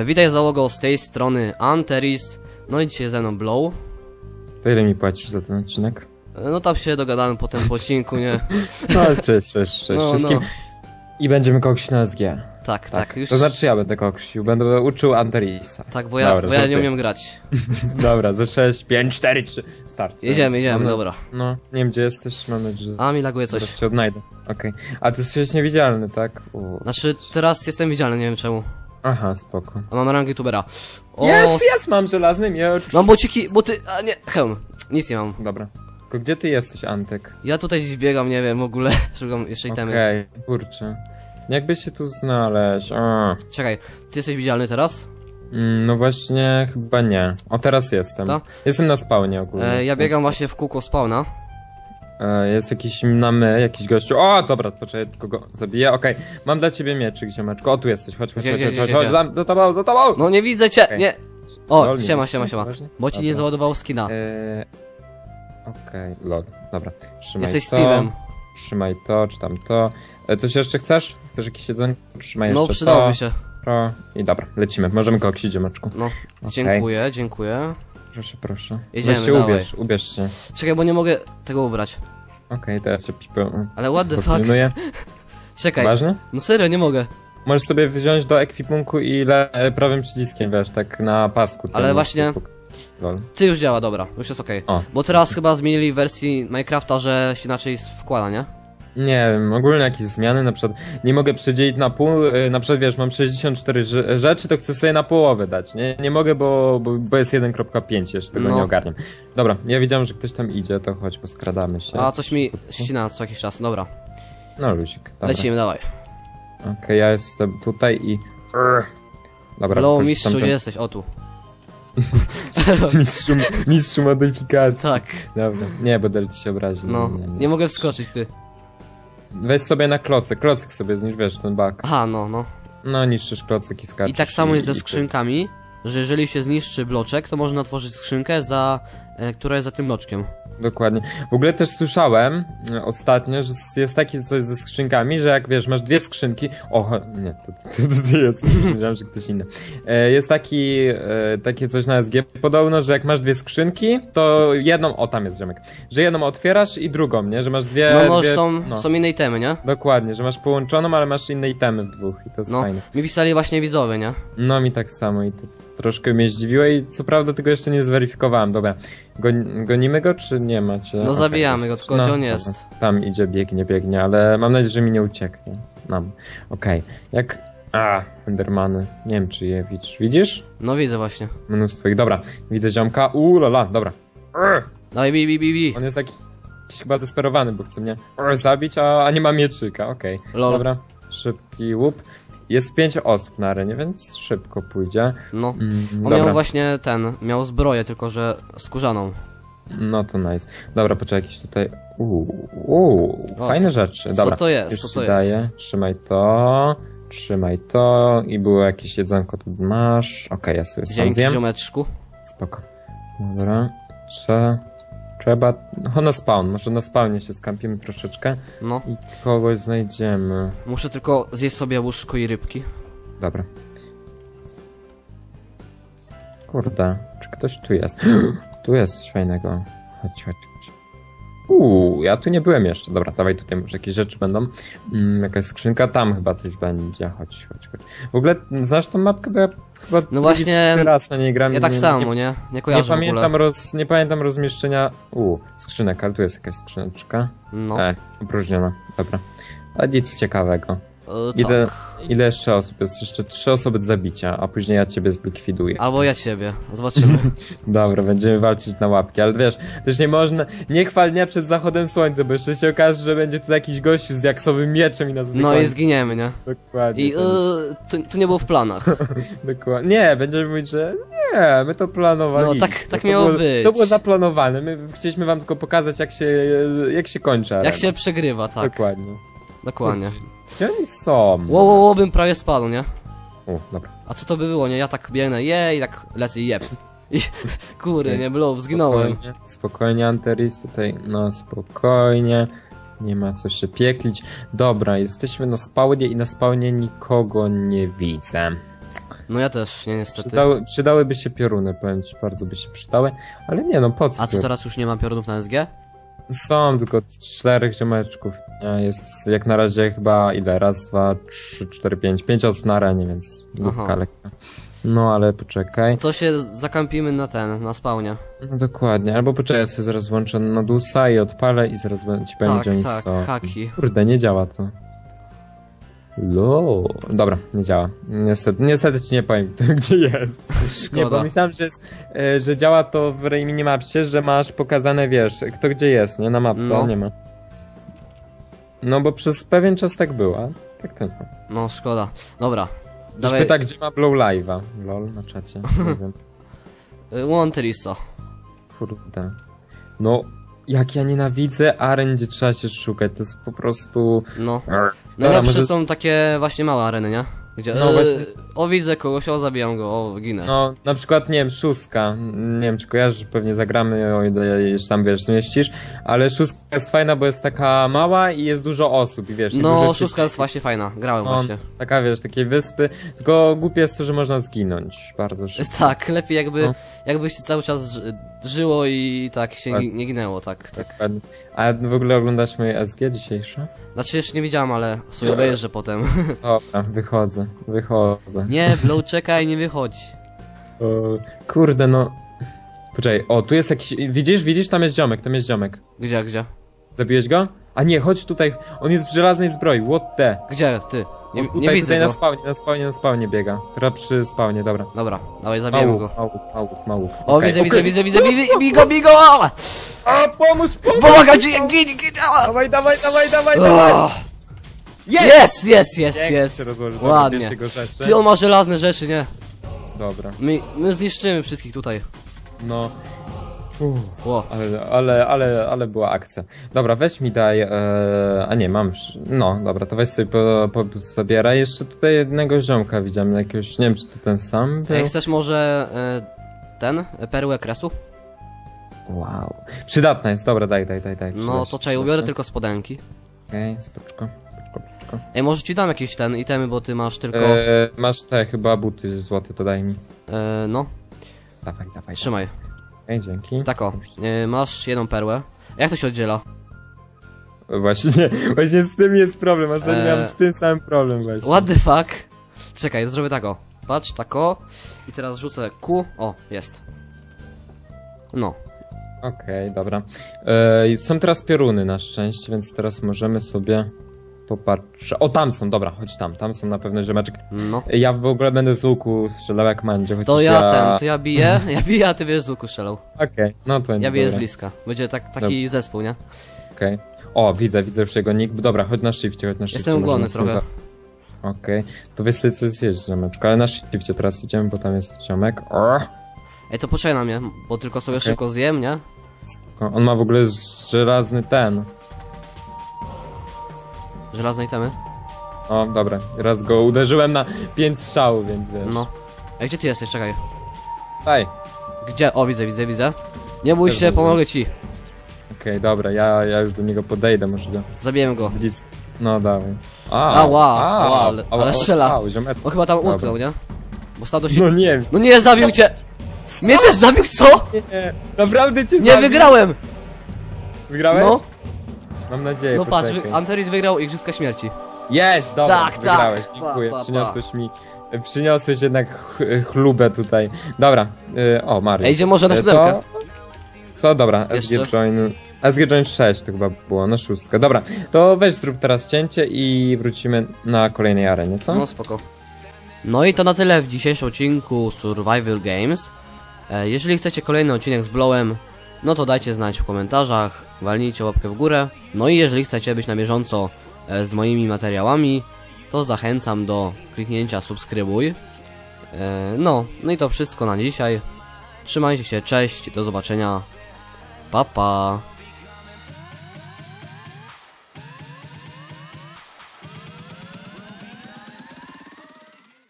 E, witaj załogo z tej strony Anteris. No i dzisiaj ze mną Blow. To ile mi płacisz za ten odcinek? E, no tam się dogadamy potem po odcinku, nie? No, cześć, cześć, cześć No, wszystkim. no. I będziemy koksić na SG. Tak, tak, już. To znaczy ja będę koksił, będę uczył Anterisa. Tak, bo ja, Dobra, bo ja nie umiem grać. Dobra, za 6, 5, 4, 3, start. Jedziemy, jedziemy, mam na- dobra. No, nie wiem gdzie jesteś, mam nadzieję, że A mi laguje zaraz coś. cię odnajdę. Okej. A ty jesteś niewidzialny, tak? U. Znaczy, teraz jestem widzialny, nie wiem czemu. Aha, spoko. A mam rangę youtubera. O, Jest, jest, mam żelazny miecz. mam bociki, boty, a nie, hełm. Nic nie mam. Dobra. Tylko gdzie ty jesteś, Antek? Ja tutaj gdzieś biegam, nie wiem, w ogóle. Szukam jeszcze itemy. Okej, kurczę. Jakby się tu znaleźć? A. Czekaj, ty jesteś widzialny teraz? Mm, No właśnie, chyba nie. O, teraz jestem. To? Jestem na spawnie ogólnie. E, ja biegam właśnie w kółko spawna. E, jest jakiś na my, jakiś gościu. O, dobra, poczekaj, tylko go zabiję. Okej, mam dla ciebie mieczyk, ziomeczku. O, tu jesteś, chodź, chodź, Gdzie, chodź, gdzie, chodź, gdzie, chodź, chodź, gdzie? za, za tobą, za tobą! No nie widzę cię, Okej. nie. O, Lol, siema, widzisz siema, mnie? siema. Poważnie? Bo ci nie załadował skina. E, Okej, lol, dobra. Trzymaj Jesteś to. Steve'em. Trzymaj to, czy tam to. E, coś jeszcze chcesz? Chcesz jakieś jedzenie? Trzymaj No jeszcze przydałoby to. się. To. I dobra, lecimy. Możemy koksić, ziomeczku. No, dziękuję, dziękuję. Proszę, proszę. Jedziemy, Weź się dawaj. ubierz, ubierz się. Czekaj, bo nie mogę tego ubrać. Okej, teraz się pipę. Ale what the fuck? Czekaj, Ważne? no serio, nie mogę. Możesz sobie wziąć do ekwipunku i le e, prawym przyciskiem, wiesz, tak na pasku. Ale ten właśnie- ekwipunek. Lol. Ty już działa, dobra, już jest okej. O. Bo teraz chyba zmienili w wersji Minecrafta, że się inaczej wkłada, nie? Nie wiem, ogólnie jakieś zmiany, na przykład nie mogę przedzielić na pół, e, na przykład wiesz, mam 64 rze- rzeczy, to chcę sobie na połowę dać, nie? Nie mogę, bo, bo, bo jest 1.5, jeszcze tego No. nie ogarniam. Dobra, ja widziałem, że ktoś tam idzie, to chodź, poskradamy się. A coś mi ścina co jakiś czas, dobra. No luzik, dobra. Lecimy, dawaj. Okej, ja jestem tutaj i... Dobra, Low mistrzu, ten- gdzie jesteś? O tu. mistrzu, mistrzu modyfikacji. Tak, Dobra, nie, bo Delty się obrazi. no. Nie mogę wskoczyć, ty. Weź sobie na klocek, klocek sobie zniszcz, wiesz, ten bak. Aha, no, no. No, niszczysz klocek i skaczesz. I tak samo jest ze skrzynkami, że jeżeli się zniszczy bloczek, to można otworzyć skrzynkę, za, e, która jest za tym bloczkiem. Dokładnie. W ogóle też słyszałem e, ostatnio, że jest takie coś ze skrzynkami, że jak wiesz, masz dwie skrzynki. O, nie, to, to, to, to jest. Myślałem, że ktoś inny. E, jest taki, e, takie coś na SG podobno, że jak masz dwie skrzynki, to jedną, o tam jest ziomek, że jedną otwierasz i drugą, nie? Że masz dwie. No, no, dwie, są, no. są inne itemy, nie? Dokładnie, że masz połączoną, ale masz inne itemy w dwóch i to jest No, fajne. mi pisali właśnie widzowie, nie? No mi tak samo i to troszkę mnie zdziwiło i co prawda tego jeszcze nie zweryfikowałem. Dobra, Gon, gonimy go czy nie macie? No Okej, zabijamy go, jest. tylko gdzie on jest? Tam idzie, biegnie, biegnie, ale mam nadzieję, że mi nie ucieknie. Nam. Okej, jak... A, Endermany. Nie wiem czy je widzisz. Widzisz? No widzę właśnie. Mnóstwo ich. Dobra, widzę ziomka. Uuu, lala, dobra. Urgh. Bi, bi, bi, bi. On jest taki chyba zdesperowany, bo chce mnie zabić, a, a nie ma mieczyka. Okej, Lol. dobra. Szybki łup. Jest pięć osób na arenie, więc szybko pójdzie. No. Mm, On dobra. miał właśnie ten, miał zbroję, tylko że skórzaną. No to nice. Dobra, poczekaj, jakiś tutaj. Uuu, O, fajne co- rzeczy. Dobra, to jest? Już Co to daję. jest? Trzymaj to. Trzymaj to. I było jakieś jedzonko, to masz. Okej, ja sobie sam Dzięki, zjem. ziomeczku. Spoko. Dobra. Trze... Trzeba. No na spawn. Może na spawnie się skampimy troszeczkę. No. I kogoś znajdziemy. Muszę tylko zjeść sobie łóżko i rybki. Dobra. Kurde, czy ktoś tu jest? tu jest coś fajnego. Chodź, chodź, chodź. Uuu, ja tu nie byłem jeszcze. Dobra, dawaj tutaj może jakieś rzeczy będą. Mm, jakaś skrzynka, tam chyba coś będzie. Chodź, chodź, chodź. W ogóle znasz tą mapkę, bo ja chyba drugi, właśnie, raz na niej gram. Ja tak nie, samo, Nie, nie? Nie nie, kojarzę w pamiętam roz, nie pamiętam rozmieszczenia. Uuu, skrzynek, ale tu jest jakaś skrzyneczka. No. E, opróżniona. Dobra. A nic ciekawego. E, Ile, tak. ile jeszcze osób? Jest jeszcze trzy osoby do zabicia, a później ja ciebie zlikwiduję. Albo ja ciebie. Zobaczymy. Dobra, będziemy walczyć na łapki, ale wiesz, też nie można, nie chwal dnia przed zachodem słońca, bo jeszcze się okaże, że będzie tu jakiś gościu z jaksowym mieczem i nas No i zginiemy, nie? Dokładnie. I e, to, to nie było w planach. Dokładnie. Nie, będziemy mówić, że nie, my to planowaliśmy. No, tak- tak to miało było, być. To było zaplanowane, my chcieliśmy wam tylko pokazać, jak się, jak się kończy arena. Jak się przegrywa, tak. Dokładnie. Dokładnie. Gdzie oni są? Ło, ło, ło, bym prawie spadł, nie? O, dobra. A co to by było, nie? Ja tak biegnę, jej, tak lecę jeb. I kurde, nie, blow, zginąłem. Spokojnie, spokojnie, Anteris, tutaj, no spokojnie. Nie ma co się pieklić. Dobra, jesteśmy na spawnie i na spawnie nikogo nie widzę. No ja też, nie niestety. Przydały, przydałyby się pioruny, powiem ci, bardzo by się przydały. Ale nie no, po co? A co teraz już nie ma piorunów na SG? Są tylko czterech ziomeczków. Nie, Jest jak na razie chyba ile? Raz, dwa, trzy, cztery, pięć. Pięć osób na arenie, więc grupka lekka. No ale poczekaj. To się zakampimy na ten, na spawnie. No dokładnie. Albo poczekaj, ja sobie zaraz włączę Nodusa i odpalę i zaraz ci powiem, Tak, gdzie oni tak, są. haki. Kurde, nie działa to. Lo. Dobra, nie działa. Niestety, niestety ci nie powiem, gdzie jest. Nie, Szkoda. pomyślałem, że, jest, e, że działa to w minimapsie, że masz pokazane, wiesz, kto gdzie jest, nie? Na mapce, No. nie ma. No bo przez pewien czas tak było, a tak to nie. No, szkoda. Dobra. Ktoś Dawaj, pyta, gdzie ma Blow Live'a. Lol, na czacie. Nie wiem. y, Łątryso. Kurde. No, jak ja nienawidzę aren, gdzie trzeba się szukać, to jest po prostu... No. Dobra, Najlepsze może- są takie właśnie małe areny, nie? Gdzie, No y, właśnie. O, widzę kogoś, o, zabijam go, o, ginę. No, na przykład, nie wiem, szóstka. Nie wiem, czy kojarzysz, pewnie zagramy, o ile jeszcze tam, wiesz, zmieścisz. Ale szóstka jest fajna, bo jest taka mała i jest dużo osób, i wiesz... no, dużo szóstka jest właśnie fajna, grałem No, właśnie. taka, wiesz, takiej wyspy. Tylko głupie jest to, że można zginąć bardzo szybko. Tak, lepiej jakby, No. jakby się cały czas ży- żyło i tak się Tak. nie, ginęło, tak, tak. Dokładnie. A w ogóle oglądasz moje SG dzisiejsze? Znaczy jeszcze nie widziałem, ale sobie obejrzę potem. Dobra, wychodzę, wychodzę. Nie, Blow, czekaj, nie wychodź. O, kurde, no... Poczekaj, o, tu jest jakiś... Widzisz, widzisz, tam jest ziomek, tam jest ziomek. Gdzie, gdzie? Zabiłeś go? A nie, chodź tutaj, on jest w żelaznej zbroi, what the? Gdzie, ty? Nie, On tutaj, nie widzę tutaj go. na spawnie, na spawnie, na spawnie biega. Teraz przy spawnie, dobra. Dobra, dawaj, zabijemy go. małuk, małuk, małuk. O, Okej, widzę, okej. widzę, widzę, widzę, widzę, bigo, bigo! A, pomóż, pomóż! Pomagaj, gin, gin, gin! Dawaj, dawaj, dawaj, dawaj, dawaj! Jest, jest, jest, Pięknie jest! jest. Rozłoży, Ładnie. jego rzeczy. Ty, on ma żelazne rzeczy, nie? Dobra, My, my zniszczymy wszystkich tutaj. no. Uff. Ło. Ale, ale, ale, ale była akcja. Dobra, weź mi daj, e, a nie, mam już, no, dobra, to weź sobie po, po, zabieraj. Jeszcze tutaj jednego ziomka widziałem, jakiegoś, nie wiem, czy to ten sam był. Ej, chcesz może e, ten, e, perłę kresu? Wow. Przydatna jest, dobra, daj, daj, daj, daj. No to przyda ubiorę się. tylko spodenki. Okej, spoczko, Ej, może ci dam jakieś ten itemy, bo ty masz tylko... E, masz te chyba buty złote, to daj mi. E, no, Dawaj, dawaj. trzymaj. Okej, dzięki. Tak o, e, masz jedną perłę. Jak to się oddziela? Właśnie, właśnie z tym jest problem, ostatnio Eee. miałem z tym samym problem właśnie. What the fuck? Czekaj, zrobię tak o. Patrz, tak o. I teraz rzucę Q. O, jest. No. Okej, dobra. E, są teraz pioruny na szczęście, więc teraz możemy sobie popatrzeć. O, tam są, dobra, chodź tam, tam są na pewno ziomeczek. No. Ja w ogóle będę z łuku strzelał jak mandzie, chociaż To ja, ten, to ja biję, ja biję, a ty wiesz z łuku strzelał. Okej, no to Ja biję z bliska. Będzie tak, taki zespół, nie? Okej. O, widzę, widzę już jego nick. Dobra, chodź na shifcie, chodź na shifcie. Jestem nie trochę. za- Okej, to wiesz co zjeść, ziomeczku, ale na shifcie teraz idziemy, bo tam jest ziomek. O, Ej, to poczekaj na mnie, bo tylko sobie szybko zjem, nie? on ma w ogóle żelazny ten. Żelazne itemy. O, dobra, raz go uderzyłem na pięć strzałów, więc wiesz. No. Ej, gdzie ty jesteś? Czekaj. Daj. Gdzie? O, widzę, widzę, widzę. Nie bój Też się, pomogę ci. Okej, dobra, ja, ja już do niego podejdę, może go Zabiję go. z. No, dawaj. A, Ała, ała, ale- ale strzela. ziomeczku. Chyba tam Dobra. utknął, nie? Bo stado się... No nie, No nie, zabił cię! Mnie też zabił, co? nie, naprawdę cię Nie, zabił. wygrałem! Wygrałeś? No. Mam nadzieję, No patrz, poczekaj. Anteris wygrał Igrzyska Śmierci. Jest, dobra, Tak, tak. wygrałeś, Pa, dziękuję, pa, pa. przyniosłeś mi, przyniosłeś jednak ch chlubę tutaj. Dobra, y, o, Mario. Ej, idzie może na siódemkę. to- Co, dobra, Jeszcze? SG Join, SG Join 6 to chyba było, na szóstkę. Dobra, to weź zrób teraz cięcie i wrócimy na kolejnej arenie, co? No spoko. No i to na tyle w dzisiejszym odcinku Survival Games. E, jeżeli chcecie kolejny odcinek z Blowem, no to dajcie znać w komentarzach, walnijcie łapkę w górę. No i jeżeli chcecie być na bieżąco e, z moimi materiałami, to zachęcam do kliknięcia subskrybuj. E, no, no i to wszystko na dzisiaj. Trzymajcie się, cześć, do zobaczenia. Pa pa.